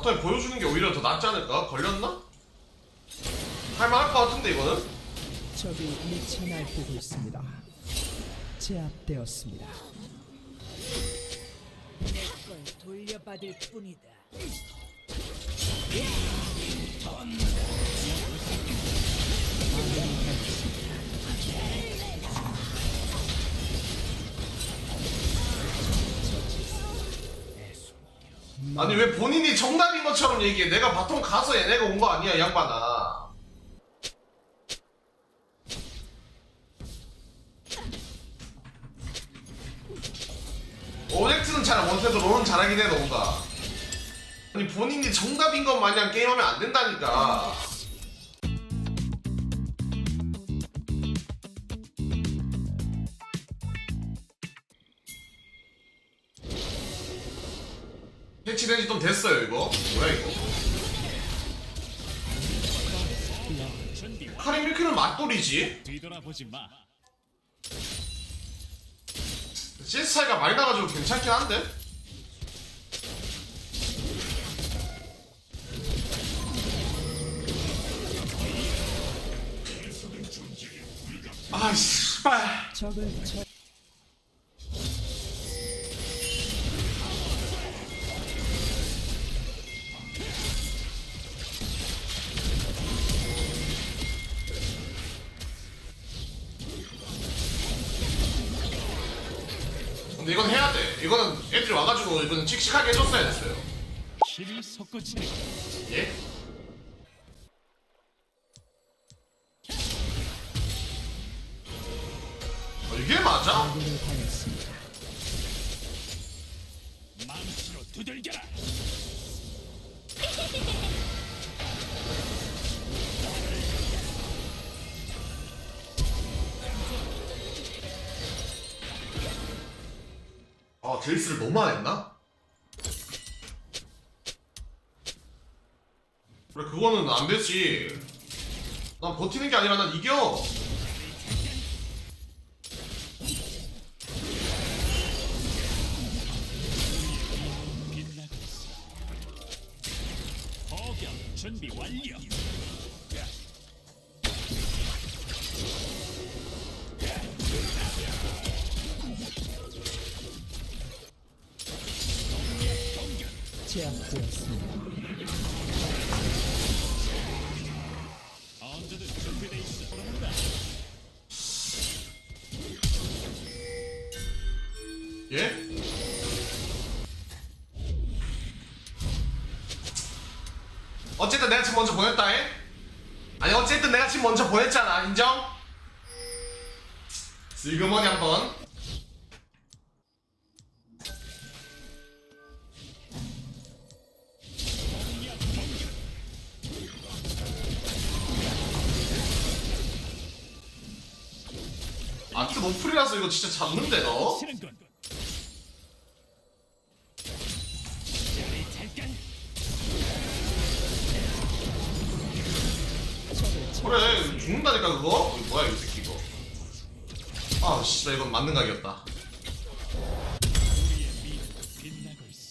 바텀에 보여주는 게 오히려 더 낫지 않을까? 걸렸나? 할만할 것 같은데 이거는? 적이 미쳐 날뛰고 있습니다. 제압되었습니다. 내걸 돌려받을 뿐이다. 아니 왜 본인이 정답인 것처럼 얘기해? 내가 바텀 가서 얘네가 온 거 아니야 이 양반아. 오젝트는 잘 못해도 롤은 잘하긴 해 너가 아니 본인이 정답인 것 마냥 게임하면 안 된다니까 패치된 지 좀 됐어요 이거. 뭐야 이거? 카린 밀크는 맞돌이지. CS 차이가 많이 나가지고 괜찮긴 한데? 아씨 근데 이건 해야 돼 이거는 애들이 와가지고 이거는 칙칙하게 해줬어야 됐어요 힘이 솟구치는 예? 어, 이게 맞아? 아군을 당했습니다. 망치로 두들겨라. 제이스를 너무 안 했나? 그래 그거는 안 되지 난 버티는 게 아니라 난 이겨 제압되었습니다. 있어. 예? 어쨌든 내가 지금 먼저 보냈다 해? 아니 어쨌든 내가 지금 먼저 보냈잖아 인정? 슬그머니 한번 아트 노플이라서 이거 진짜 잡는데 너? 그래 죽는다니까 그거? 이거 뭐야 이 새끼 이거 아 씨발 이건 맞는 각이었다.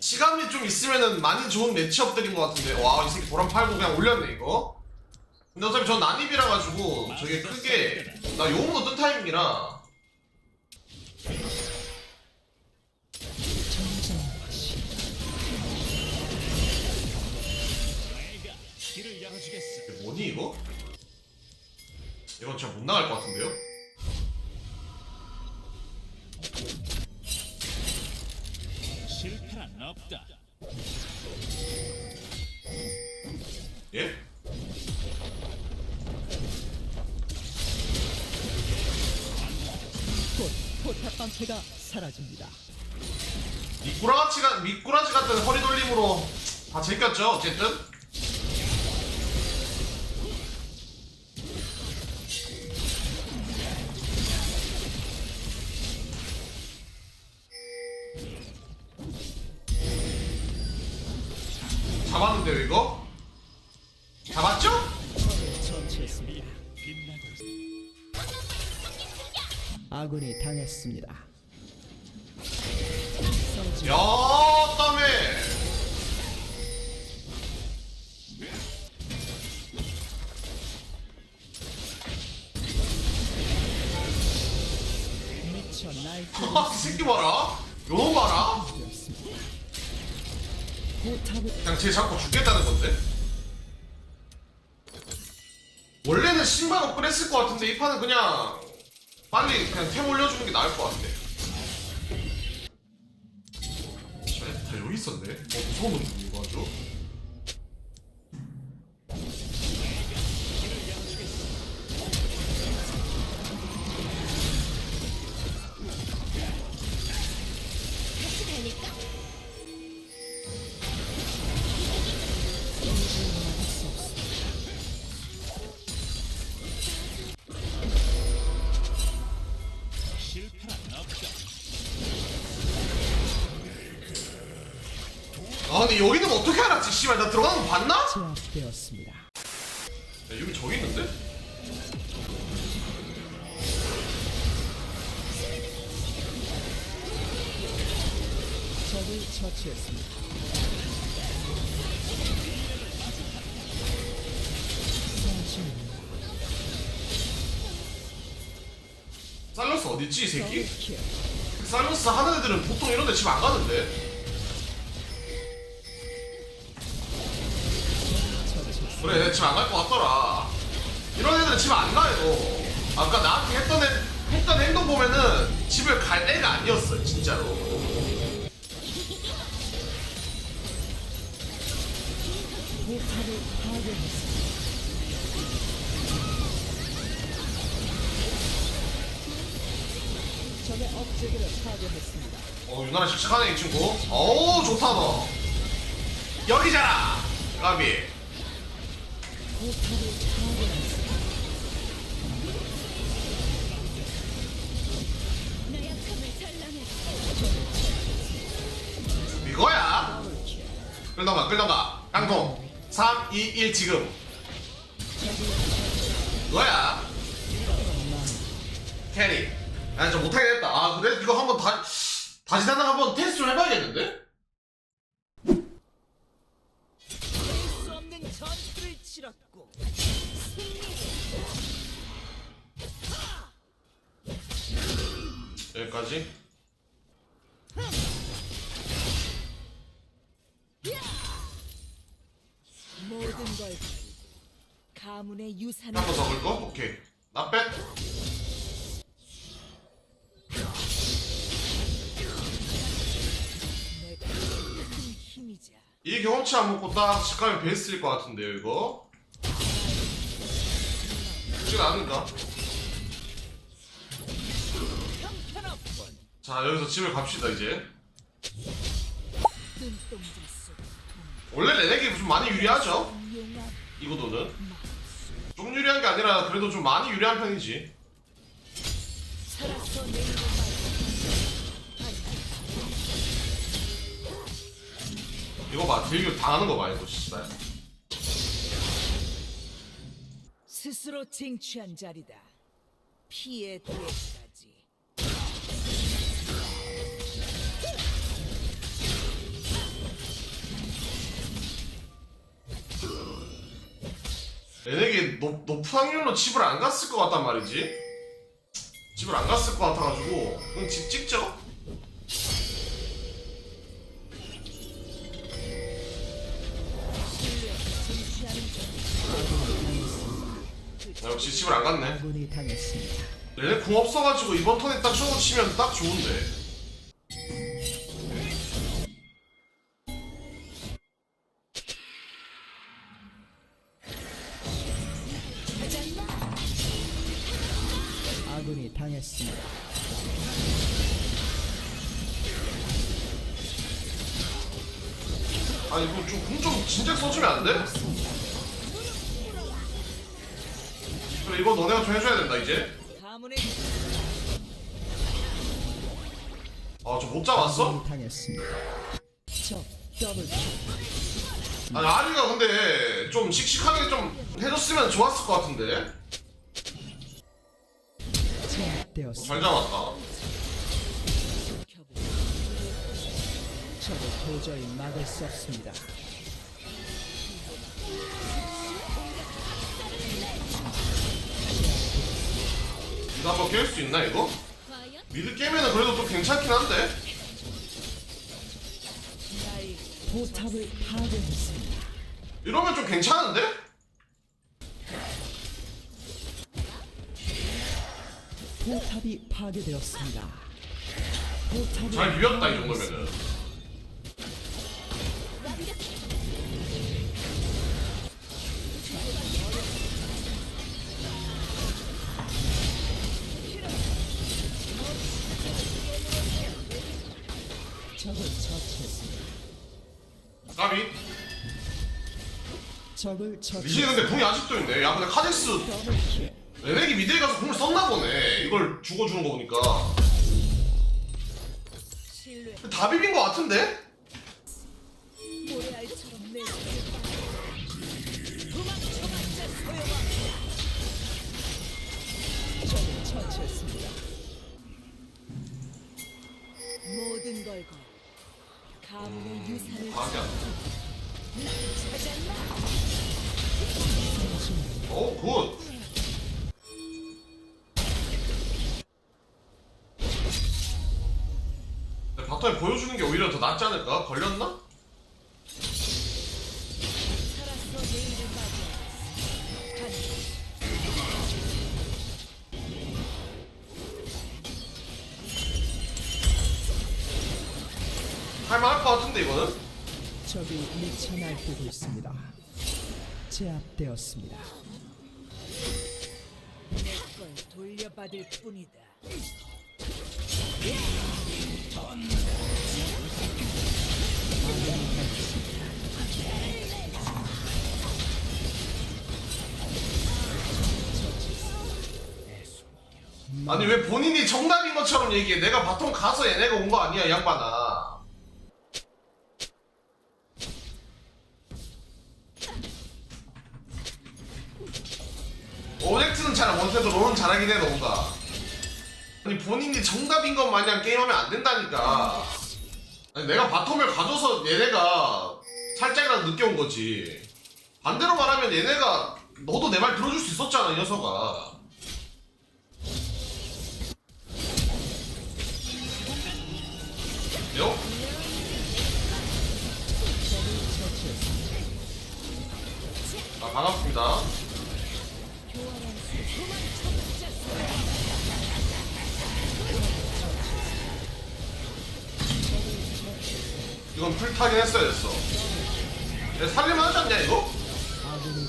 시간이 좀 있으면은 많이 좋은 매치업들인 것 같은데 와 이 새끼 보람 팔고 그냥 올렸네 이거 근데 어차피 전 난입이라 가지고 저게 크게 나 용으로 뜬 타이밍이라 이거? 이건 진짜 못 나갈 것 같은데요? 실패란 없다. 예? 곧 포탑 방패가 사라집니다. 미꾸라지가 미꾸라지 같은 허리 돌림으로 다 제꼈죠 어쨌든 있습니다. 빛나고 있습니다. 아군이 당했습니다. 야, 땀에. 하, 아, 새끼 봐라. 요 봐라. 그냥 쟤 자꾸 죽겠다는 건데. 원래는 신발 업글 했을 것 같은데 이 판은 그냥 빨리 그냥 템 올려주는 게 나을 것 같아. 씨발, 다 여기 있었네. 어, 무서운 놈이 이거 아주. 근데 여기 있는 거 어떻게 알았지? 씨발 나 들어가는 거 봤나? 야, 제압되었습니다. 여기 저기 있는데? 적을 처치했습니다. 살러스 어딨지 이 새끼? 더블 킬. 살러스 하는 애들은 보통 이런 데 집 안 가는데? 그래 집안 갈 것 같더라 이런 애들은 집 안 가요 아까 나한테 했던 애, 했던 행동 보면은 집을 갈 애가 아니었어 진짜로. 적의 억제기를 파괴했습니다. 어 유나라 씩씩하네 이 친구 어우 좋다 너 여기잖아 까비 이거야. 끌던가 끌던가. 깡통. 3, 2, 1 지금. 이거야. 캐리. 아저 못하겠다. 아 그래? 이거 한번 다 다시 단단 한번 테스트 좀 해봐야겠는데? 치렀고. 여기까지? 모든 걸 가문의 유산을 한 번 더 긁어? 오케이. 나 뺐. 내가 큰 힘이자. 이 경험치 안 먹고 딱 식감이 베스트일 것 같은데요 이거 않은가? 형편없군 자 여기서 집을 갑시다 이제. 원래 레넥이 좀 많이 유리하죠? 용암 이 구도는 좀 유리한 게 아니라 그래도 좀 많이 유리한 편이지. 이거 봐 딜교 당하는 거 봐 이거 씨발 스스로 쟁취한 자리다. 피해 뒤에까지. 레넥이 높, 높은 확률로 집을 안 갔을 것 같단 말이지? 집을 안 갔을 것 같아가지고 그냥 집 찍죠 아, 역시 집을 안 갔네 아군이 당했습니다. 레넥 궁 없어가지고 이번 턴에 딱 쇼고 치면 딱 좋은데 아군이 당했습니다. 아니 이거 좀궁좀 진작 써주면 안 돼? 이거 너네가 좀 해줘야 된다 이제 가문의 아 저 못 잡았어? 아군이 당했습니다. 적 더블 킬. 아니 아리가 근데 좀 씩씩하게 좀 해줬으면 좋았을 것 같은데 제압되었습니다. 잘 잡았다 적을 도저히 막을 수 없습니다. 이거 한번 깰 수 있나 이거? 미드 깨면은 그래도 또 괜찮긴 한데 나의 포탑을 파괴했습니다. 이러면 좀 괜찮은데? 포탑이 파괴되었습니다. 포탑을 잘 비볐다 이 정도면은 적을 처치했습니다. 까비 적을 리신이 처치했습니다. 근데 궁이 아직도 있네 야 근데 더블 킬. 레넥이 미드에 가서 궁을 썼나 보네 이걸 죽어주는 거 보니까 신뢰 다 비빈 거 같은데? 모래알처럼 내 안 찾았나? 오, 굿. 근데 바텀에 보여주는 게 오히려 더 낫지 않을까? 걸렸나? 할만할 것 같은데, 이거는? 적이 미쳐 날뛰고 있습니다. 제압되었습니다. 내걸 돌려받을 뿐이다 아니, 왜 본인이 정답인 것처럼 얘기해? 내가 바텀 가서 얘네가 온 거 아니야, 이 양반아. 잘하긴 해, 너가. 아니, 본인이 정답인 것 마냥 게임하면 안 된다니까. 아니, 내가 바텀을 가져서 얘네가 살짝이라도 늦게 온 거지. 반대로 말하면 얘네가 너도 내 말 들어줄 수 있었잖아, 이 녀석아. 요? 아, 반갑습니다. 이건 풀타긴 했어야 됐어. 야, 살릴만 하지 않냐, 이거? 아군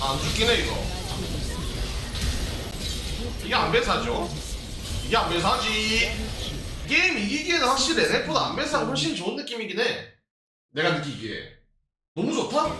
안 죽긴 해, 이거. 이게 안 배사죠? 이게 안 배사지. 게임 이기기에는 확실히 NF보다 안 배사가 훨씬 좋은 느낌이긴 해. 내가 느끼기에. 너무 좋다?